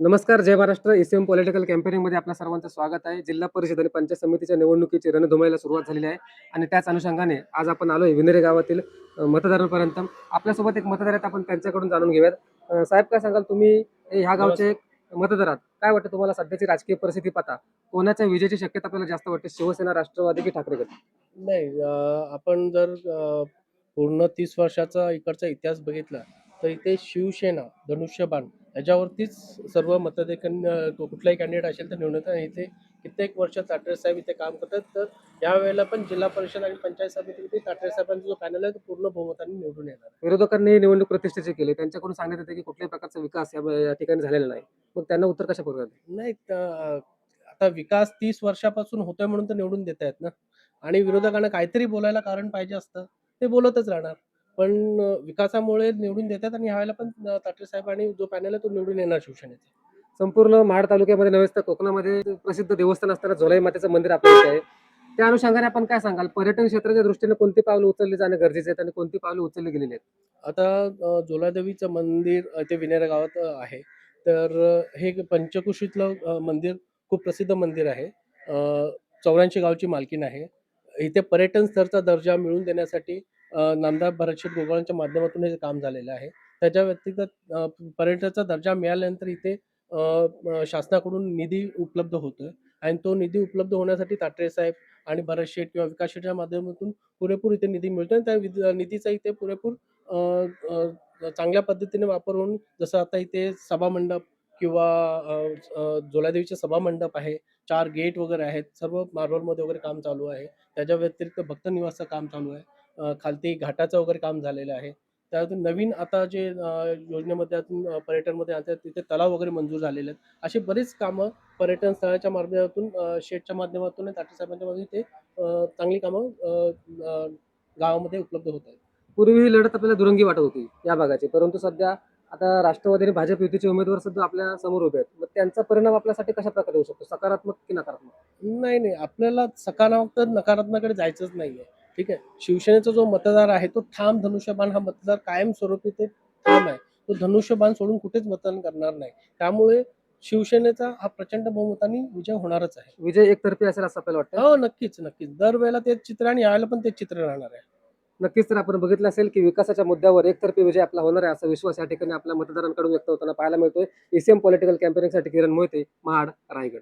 नमस्कार जय Maharashtra. ACM political कॅम्पेनिंगमध्ये आपल्या सर्वांचं स्वागत आहे. जिल्हा परिषद आणि पंचायत समितीच्या निवडणुकीची रणधुमाईला सुरुवात झालेली आहे आणि त्याच अनुषंगाने आज आपण आलोय विनेरे गावातील मतदारांपर्यंत. आपल्यासोबत एक मतदार आहेत आपण त्यांच्याकडून जाणून घेऊयात. साहेब काय सांगाल? तुम्ही ह्या गावचे एक मतदार आहात. काय वाटतं तुम्हाला सध्याची राजकीय परिस्थिती पाहता? कोणाच्या विजयाची शक्यता आपल्याला जास्त वाटते? शिवसेना राष्ट्रवादी की ठाकरे गट? नाही आपण जर पूर्ण तीस वर्षाचा इकडचा इतिहास बघितला तर इथे शिवसेना धनुष्यबाण याच्यावरतीच सर्व मतदार कुठलाही कॅन्डिडेट असेल तर आणि इथे कित्येक वर्ष ताटरे साहेब इथे काम करतात. तर यावेळेला पण जिल्हा परिषद आणि पंचायत समितीमध्ये ताटरे साहेबांचा जो पॅनल आहे तो पूर्ण बहुमताने निवडून येणार. विरोधकांनी निवडणूक प्रतिष्ठेची केली. त्यांच्याकडून सांगण्यात येते की कुठल्याही प्रकारचा विकास या ठिकाणी झालेला नाही. मग त्यांना उत्तर कशा प्रकारे नाही आता विकास तीस वर्षापासून होतोय म्हणून तर निवडून देत आहेत ना. आणि विरोधकांना काहीतरी बोलायला कारण पाहिजे असतं. ते बोलतच राहणार. पण विकासामुळे निवडून देतात आणि ह्यावेळेला पण ताटरे साहेब आणि जो पॅनल आहे तो निवडून येणार शिवसेनेचा. संपूर्ण महाड तालुक्यामध्ये नव्हे तर कोकणामध्ये प्रसिद्ध देवस्थान असताना झोलाई मातेचं मंदिर आपल्या इथे आहे. त्या अनुषंगाने आपण काय सांगाल? पर्यटन क्षेत्राच्या दृष्टीने कोणती पावलं उचलली जाणं गरजेचे आहेत आणि कोणती पावलं उचलली गेलेली आहेत? आता जोलादेवीचं मंदिर ते विनेरा गावात आहे. तर हे पंचकुशीतलं मंदिर खूप प्रसिद्ध मंदिर आहे. चौऱ्याऐंशी गावची मालकीण आहे. इथे पर्यटन स्थळचा दर्जा मिळवून देण्यासाठी अं, नामदार भरतशेठ गोगाळांच्या माध्यमातून हे काम झालेलं आहे. त्याच्या व्यतिरिक्त पर्यटनाचा दर्जा मिळाल्यानंतर इथे शासनाकडून निधी उपलब्ध होतोय आणि तो निधी उपलब्ध होण्यासाठी ताटरे साहेब आणि भरत शेठ किंवा विकास शेठच्या माध्यमातून पुरेपूर इथे निधी मिळतो आणि त्या विध- निधीचा इथे पुरेपूर चांगल्या पद्धतीने वापर होऊन जसं आता इथे सभामंडप किंवा अं, अं, जोलादेवीचे सभामंडप आहे चार गेट वगैरे आहेत सर्व मार्बलमध्ये वगैरे काम चालू आहे. त्याच्या व्यतिरिक्त भक्त निवासचं काम चालू आहे. खालती घाटाचं वगैरे काम झालेलं आहे. त्यातून नवीन आता जे योजनेमध्ये पर्यटनमध्ये आता तिथे तलाव वगैरे मंजूर झालेले आहेत. अशी बरीच कामं पर्यटन स्थळाच्या माध्यमातून शेडच्या माध्यमातून आणि ताटे साहेबांच्या माध्यमातून ते चांगली कामं गावामध्ये उपलब्ध होत आहेत. पूर्वी ही लढत आपल्याला दुरंगी वाटत होती या भागाची. परंतु सध्या आता राष्ट्रवादी आणि भाजप युतीचे उमेदवार सुद्धा आपल्यासमोर उभे आहेत. मग त्यांचा परिणाम आपल्यासाठी कशा प्रकारे होऊ शकतो? सकारात्मक की नकारात्मक? नाही नाही. आपल्याला सकारात्मक तर नकारात्मककडे जायचंच नाहीये. ठीक आहे? शिवसेनेचा जो मतदार आहे तो ठाम धनुष्यबाण हा मतदार कायमस्वरूपी ते ठाम आहे. तो धनुष्यबाण सोडून कुठेच मतदान करणार नाही. त्यामुळे शिवसेनेचा हा प्रचंड बहुमताने विजय होणारच आहे. विजय एकतर्फी असेल असं आपल्याला वाटतं हो नक्कीच नक्कीच. दरवेळेला तेच चित्र आणि यावेळेला पण तेच चित्र राहणार आहे. नक्कीच तर आपण बघितलं असेल की विकासाच्या मुद्द्यावर एकतर्फी विजय आपला होणार आहे असा विश्वास या ठिकाणी आपल्या मतदारांकडून व्यक्त होताना पाहायला मिळतोय. एसीएम पॉलिटिकल कॅम्पेनिंगसाठी किरण मोहिते महाड रायगड.